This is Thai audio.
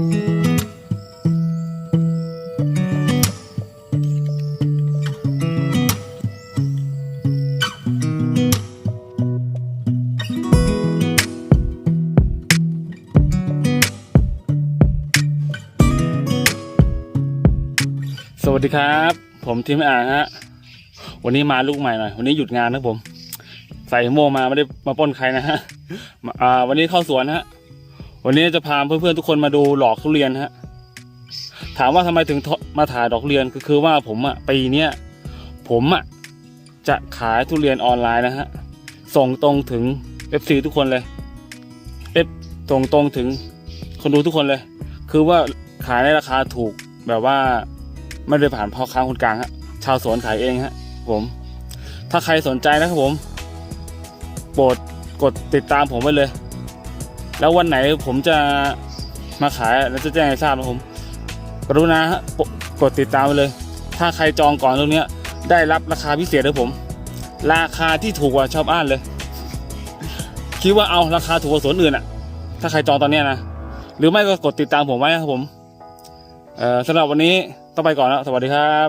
สวัสดีครับ ผมทีมอ่าฮะ วันนี้มาลูกใหม่หน่อย วันนี้หยุดงานนะผม ใส่โมงมาไม่ได้มาป้นใครนะฮะวันนี้เข้าสวนฮะ วันนี้จะพาเพื่อนๆทุกคนมาดูหลอกทุเรียนฮะ ถามว่าทำไมถึงมาถ่ายดอกทุเรียนก็คือว่าผมอะปีเนี้ยผมอะจะขายทุเรียนออนไลน์นะฮะ ส่งตรงถึง FC ทุกคนเลย F ส่งตรงถึงคนดูทุกคนเลย คือว่าขายในราคาถูกแบบว่าไม่ได้ผ่านพ่อค้าคนกลางฮะ ชาวสวนขายเองฮะ ผม ถ้าใครสนใจนะครับผม โปรดกดติดตามผมไว้เลย แล้ววันไหนผมจะมาขายแล้วจะแจ้งให้ทราบนะผมกรุณาฮะกดติดตามไปเลย ถ้าใครจองก่อนตรงนี้ได้รับราคาพิเศษเลยผม ราคาที่ถูกกว่าชาวบ้านเลย คิดว่าเอาราคาถูกกว่าสวนอื่นอะถ้าใครจองตอนนี้นะหรือไม่ก็กดติดตามผมไว้นะครับผมสำหรับวันนี้ต้องไปก่อนแล้ว สวัสดีครับ